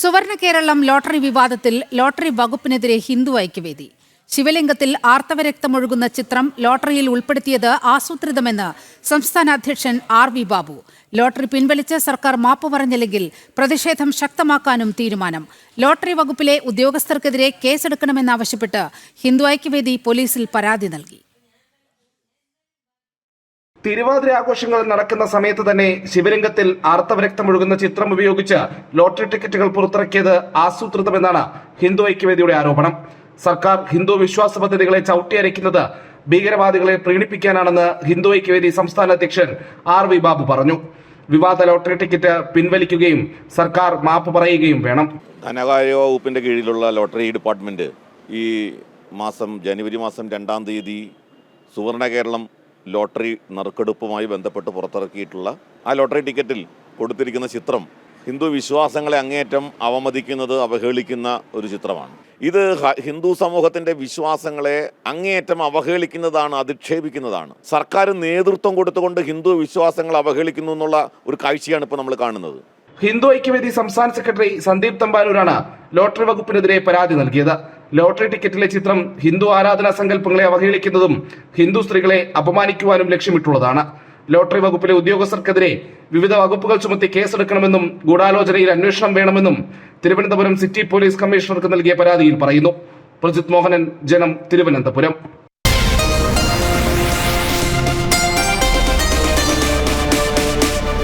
സുവർണ കേരളം ലോട്ടറി വിവാദത്തിൽ ലോട്ടറി വകുപ്പിനെതിരെ ഹിന്ദു ഐക്യവേദി. ശിവലിംഗത്തിൽ ആർത്തവരക്തമൊഴുകുന്ന ചിത്രം ലോട്ടറിയിൽ ഉൾപ്പെടുത്തിയത് ആസൂത്രിതമെന്ന് സംസ്ഥാന അധ്യക്ഷൻ ആർ വി ബാബു. ലോട്ടറി പിൻവലിച്ച് സർക്കാർ മാപ്പ് പറഞ്ഞില്ലെങ്കിൽ പ്രതിഷേധം ശക്തമാക്കാനും തീരുമാനം. ലോട്ടറി വകുപ്പിലെ ഉദ്യോഗസ്ഥർക്കെതിരെ കേസെടുക്കണമെന്നാവശ്യപ്പെട്ട് ഹിന്ദു ഐക്യവേദി പോലീസിൽ പരാതി നൽകി. തിരുവാതിര ആഘോഷങ്ങൾ നടക്കുന്ന സമയത്ത് തന്നെ ശിവലിംഗത്തിൽ ആർത്തവരക്തമൊഴുകുന്ന ചിത്രം ഉപയോഗിച്ച് ലോട്ടറി ടിക്കറ്റുകൾ പുറത്തിറക്കിയത് ആസൂത്രിതമെന്നാണ് ഹിന്ദു ഐക്യവേദിയുടെ ആരോപണം. സർക്കാർ ഹിന്ദു വിശ്വാസ പദ്ധതികളെ ചവിട്ടിയരയ്ക്കുന്നത് ഭീകരവാദികളെ പ്രീണിപ്പിക്കാനാണെന്ന് ഹിന്ദു ഐക്യവേദി സംസ്ഥാന അധ്യക്ഷൻ ആർ വി ബാബു പറഞ്ഞു. വിവാദ ലോട്ടറി ടിക്കറ്റ് പിൻവലിക്കുകയും സർക്കാർ മാപ്പ് പറയുകയും വേണം. ധനകാര്യ വകുപ്പിന്റെ കീഴിലുള്ള ലോട്ടറി ഡിപ്പാർട്ട്മെന്റ് ഈ മാസം ജനുവരി മാസം രണ്ടാം തീയതി സുവർണ കേരളം ലോട്ടറി നറുക്കെടുപ്പുമായി ബന്ധപ്പെട്ട് പുറത്തിറക്കിയിട്ടുള്ള ആ ലോട്ടറി ടിക്കറ്റിൽ കൊടുത്തിരിക്കുന്ന ചിത്രം ഹിന്ദു വിശ്വാസങ്ങളെ അങ്ങേയറ്റം അവമതിക്കുന്നത് അവഹേളിക്കുന്ന ഒരു ചിത്രമാണ്. ഇത് ഹിന്ദു സമൂഹത്തിന്റെ വിശ്വാസങ്ങളെ അങ്ങേയറ്റം അവഹേളിക്കുന്നതാണ് അധിക്ഷേപിക്കുന്നതാണ്. സർക്കാർ നേതൃത്വം കൊടുത്തുകൊണ്ട് ഹിന്ദു വിശ്വാസങ്ങൾ അവഹേളിക്കുന്നു എന്നുള്ള ഒരു കാഴ്ചയാണ് ഇപ്പോൾ നമ്മൾ കാണുന്നത്. ഹിന്ദു ഐക്യവേദി സംസ്ഥാന സെക്രട്ടറി സന്ദീപ് തമ്പാനൂരാണ് ലോട്ടറി വകുപ്പിനെതിരെ പരാതി നൽകിയത്. ലോട്ടറി ടിക്കറ്റിലെ ചിത്രം ഹിന്ദു ആരാധനാ സങ്കല്പങ്ങളെ അവഹേളിക്കുന്നതും ഹിന്ദു സ്ത്രീകളെ അപമാനിക്കുവാനും ലക്ഷ്യമിട്ടുള്ളതാണ്. ലോട്ടറി വകുപ്പിലെ ഉദ്യോഗസ്ഥർക്കെതിരെ വിവിധ വകുപ്പുകൾ ചുമത്തി കേസെടുക്കണമെന്നും ഗൂഢാലോചനയിൽ അന്വേഷണം വേണമെന്നും തിരുവനന്തപുരം സിറ്റി പോലീസ് കമ്മീഷണർക്ക് നൽകിയ പരാതിയിൽ പറയുന്നു. പ്രജിത് മോഹനൻ ജനം തിരുവനന്തപുരം.